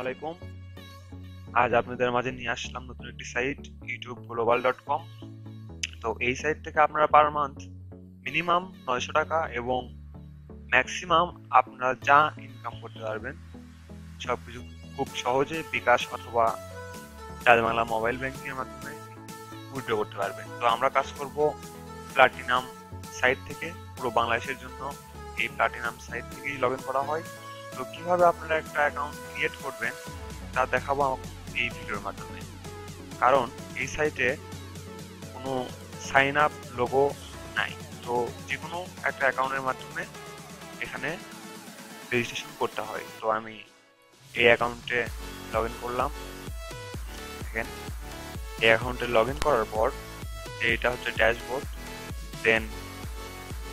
আলাইকুম। আজ আপনাদের মাঝে নিয়ে আসলাম নতুন একটি site YouTube global dot com তো এই সাইট থেকে আপনারা পার মান্থ মিনিমাম নয়শো টাকা এবং ম্যাক্সিমাম আপনারা যা ইনকাম করতে পারবেন সব কিছু খুব সহজে বিকাশ অথবা বাংলা মোবাইল ব্যাংকিং এর মাধ্যমে উইথড্র করতে পারবেন। তো আমরা কাজ করব প্লাটিনাম সাইট থেকে, পুরো বাংলাদেশের জন্য এই প্লাটিনাম সাইট থেকেই লগ ইন করা হয়। তো কীভাবে আপনারা একটা অ্যাকাউন্ট ক্রিয়েট করবেন, তা দেখাবো এই ভিডিওর মাধ্যমে। কারণ এই সাইটে কোনো সাইন আপ লোগো নাই। তো যে কোনো একটা অ্যাকাউন্টের মাধ্যমে এখানে রেজিস্ট্রেশন করতে হয়। তো আমি এই অ্যাকাউন্টে লগ ইন করলাম। দেখেন, এই অ্যাকাউন্টে লগ ইন করার পর এটা হচ্ছে ড্যাশবোর্ড দেন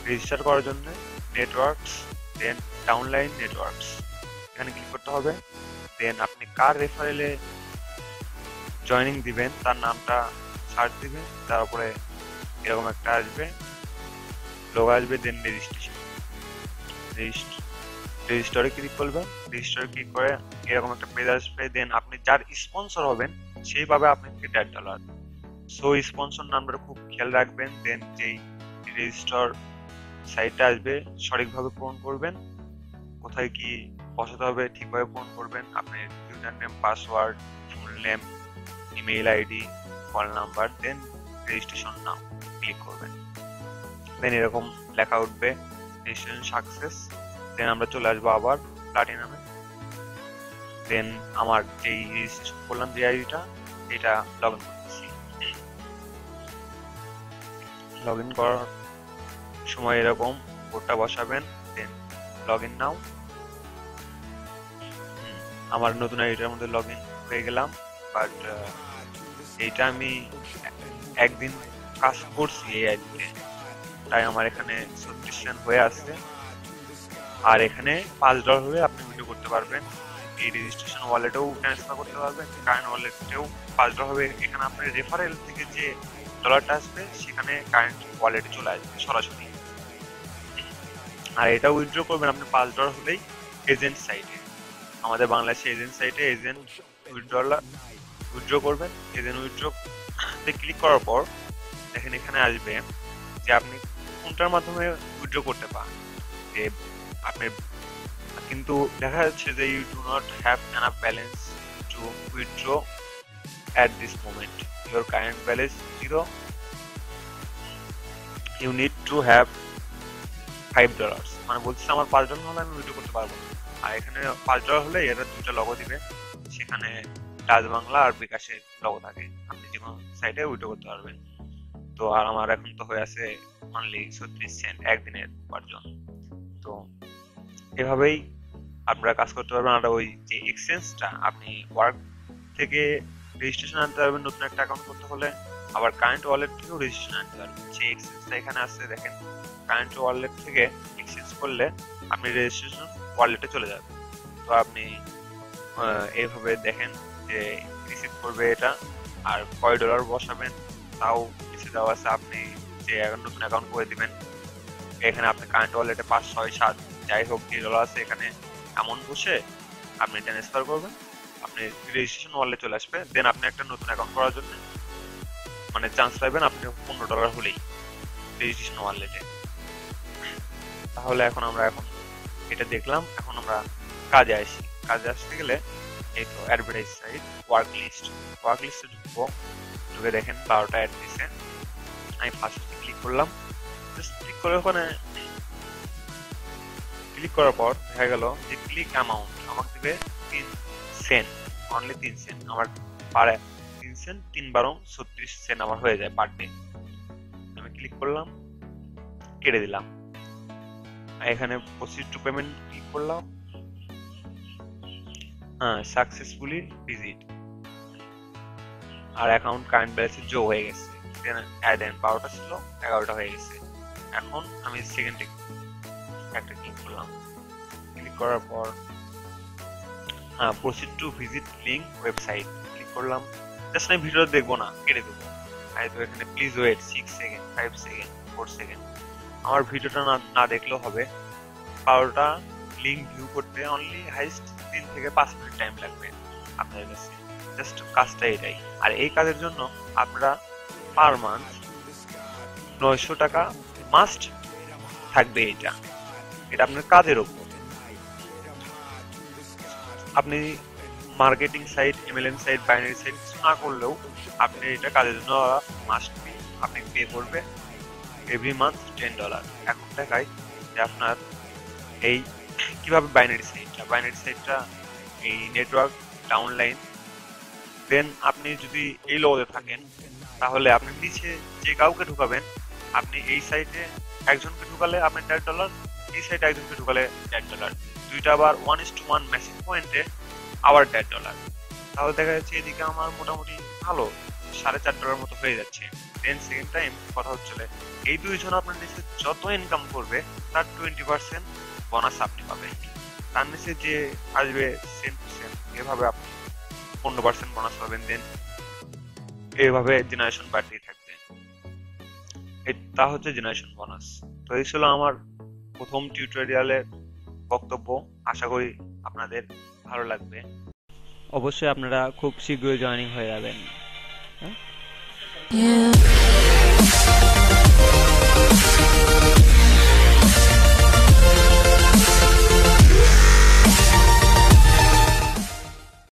রেজিস্টার করার জন্য নেটওয়ার্কস দেন ডাউনলাইন নেটওয়ার্কস এখানে ক্লিক করতে হবে। দেন আপনি কার রেফারেলে জয়নিং দিবেন, তার নামটা সার্চ দিবেন তারপরে এরকম একটা আসবে। লোক আসবে দেন রেজিস্ট্রেশন রেজিস্টারে ক্লিক করবেন রেজিস্টারে ক্লিক করে এরকম একটা পেজ আসবে। দেন আপনি যার স্পন্সর হবেন, সেইভাবে আপনাকে দেড় ডলার সো স্পন্সর নাম্বার খুব খেয়াল রাখবেন। দেন যেই রেজিস্টার সাইটটা আসবে, সঠিকভাবে পূরণ করবেন। কোথায় কি বসাতে হবে, ঠিকভাবে পূরণ করবেন। আপনার user name password full name email ID call number then registration নাম ক্লিক করবেন। দেন এরকম লেখা উঠবে রেজিস্ট্রেশন সাকসেস দেন আমরা চলে আসব আবার প্লাটিনামে দেন আমার যেই রেজিস্ট্রেশন করলাম যে আইডিটা এটা লগ ইন করতেছি। লগ ইন করার সময় এরকম কোডটা বসাবেন দেন লগ ইন নাও আমার নতুন আইডিটার মধ্যে লগ ইন হয়ে গেলাম বাট এইটা আমি একদিন কাজ করছি এই আইডিতে। তাই আমার এখানে সেন্ট হয়ে আছে। আর এখানে পাঁচ ডলার হলে আপনি ভিডিও করতে পারবেন। এই রেজিস্ট্রেশন ওয়ালেটেও ট্রান্সফার করতে পারবেন কারেন্ট ওয়ালেটেও পাঁচ ডলার হবে। এখানে আপনার রেফারেল থেকে যে ডলারটা আসবে, সেখানে কারেন্ট ওয়ালেটে চলে আসবে সরাসরি। আর এটা উইথড্র করবেন আপনি পাঁচ ডলার হলেই এজেন্ট সাইটে আমাদের বাংলাদেশে এজেন্ট সাইটে এজেন্ট উইথড্রল উইথড্র করবেন। এজেন্ট উইথড্র তে ক্লিক করার পর দেখেন এখানে আসবে যে আপনি কোনটার মাধ্যমে উইথড্র করতে পারেন। যে আপনি কিন্তু দেখা যাচ্ছে যে you do not have enough balance to withdraw at this moment your current balance zero you need to have five dollars মানে বলছে আমার পাঁচ ডলার হলে আমি উইথড্র করতে পারব আর এখানে পাঁচ ডলার হলে এরা দুইটা লগো দিবে। সেখানে ডাচ বাংলা আর বিকাশের লগো থাকে। আপনি যে কোনো সাইটে উইথড্র করতে পারবেন। তো আর আমার এখন তো হয়ে আছে অনলি ছত্রিশ সেন্ট একদিনের উপার্জন তো এভাবেই আপনারা কাজ করতে পারবেন আর ওই যে এক্সচেঞ্জটা আপনি ওয়ার্ক থেকে রেজিস্ট্রেশন আনতে পারবেন নতুন একটা অ্যাকাউন্ট করতে হলে। আবার কারেন্ট ওয়ালেট থেকেও রেজিস্ট্রেশন আনতে পারবেন সেই এক্সচেঞ্জটা এখানে আসছে, দেখেন। কারেন্ট ওয়ালেট থেকে এক্সচেঞ্জ করলে আপনি রেজিস্ট্রেশন ওয়ালেটে চলে যাবেন। তো আপনি এইভাবে দেখেন যে রিসিভ করবে এটা, আর কয় ডলার বসাবেন, তাও লিখে দেওয়া আছে। আপনি যে নতুন অ্যাকাউন্ট করে দিবেন, এখানে আপনি কারেন্ট ওয়ালেটে পাঁচ, ছয়, সাত, যাই হোক যে ডলার আছে এখানে, এমন বসে আপনি ট্রান্সফার করবেন, আপনি রেজিস্ট্রেশন ওয়ালে চলে আসবে। দেন আপনি একটা নতুন অ্যাকাউন্ট করার জন্য মানে চান্স পাবেন আপনি পনেরো ডলার হলেই রেজিস্ট্রেশন ওয়ালেটে তাহলে এখন আমরা এখন এটা দেখলাম, এখন আমরা কাজে আসি। কাজে আসতে গেলে এই তো advertise site work list work লিস্টে ঢুকবো। ঢুকে দেখেন বারোটা অ্যাড দিছে আমি ফার্স্টে ক্লিক করলাম। ক্লিক করে ওখানে ক্লিক করার পর দেখা গেল যে ক্লিক অ্যামাউন্ট আমাকে দেবে তিন সেন্ট অনলি তিন সেন্ট আমার পারে সেন্ট তিন বারো ছত্রিশ সেন্ট আমার হয়ে যায় পার ডে আমি ক্লিক করলাম, কেটে দিলাম। এখানে প্রসিড টু পেমেন্ট ক্লিক করলাম। হ্যাঁ সাকসেসফুলি ভিজিট আর অ্যাকাউন্ট কারেন্ট ব্যালেন্সে যোগ হয়ে গেছে। এন্ড বারোটা ছিল, এগারোটা হয়ে গেছে। এখন আমি সেকেন্ডে একটা ক্লিক করলাম। ক্লিক করার পর হ্যাঁ proceed to visit link website click করলাম। জাস্ট আমি ভিডিও দেখব না, কেটে দেবো। আর তো এখানে please wait six second five second four second আমার ভিডিওটা না না দেখলেও হবে। বারোটা লিঙ্ক ভিউ করতে অনলি হাইস্ট তিন থেকে পাঁচ মিনিট টাইম লাগবে আপনাদের কাছে। জাস্ট কাজটা এটাই। আর এই কাজের জন্য আপনারা পার মান্থ নয়শো টাকা মাস্ট থাকবে এটা। এটা আপনার কাজের উপর। আপনি marketing site MLM site binary site না করলেও আপনি এটা কাজের জন্য মাস্ট পে আপনি পে করবে এভরি মান্থ টেন ডলার এখন দেখাই যে আপনার এই কীভাবে বাইনারি সাইটটা বাইনারি সাইটটা এই নেটওয়ার্ক ডাউনলাইন দেন আপনি যদি এই লোতে থাকেন, তাহলে আপনি নিচে যে কাউকে ঢুকাবেন, আপনি এই সাইটে একজনকে ঢুকালে আপনি দেড় ডলার এই সাইটে একজনকে ঢুকালে দেড় ডলার দুইটা আবার ওয়ান ইস টু ওয়ান ম্যাসিং পয়েন্টে আবার দেড় ডলার তাহলে দেখা যাচ্ছে এদিকে আমার মোটামুটি ভালো, সাড়ে চার ডলার মতো হয়ে যাচ্ছে। টেন সেকেন্ড টাইম কথা হচ্ছে এই দুইজন আপনার নিচে যত ইনকাম করবে, তার টোয়েন্টি পার্সেন্ট বোনাস আপনি পাবেন। তার নিচে যে আসবে সেম টু সেম এভাবে আপনি পনেরো পার্সেন্ট বোনাস পাবেন দেন এইভাবে জেনারেশন বাড়তেই থাকবে। তা হচ্ছে জেনারেশন বোনাস তো এই ছিল আমার প্রথম টিউটোরিয়ালের বক্তব্য। আশা করি আপনাদের ভালো লাগবে। অবশ্যই আপনারা খুব শীঘ্রই জয়েনিং হয়ে যাবেন। Yeah.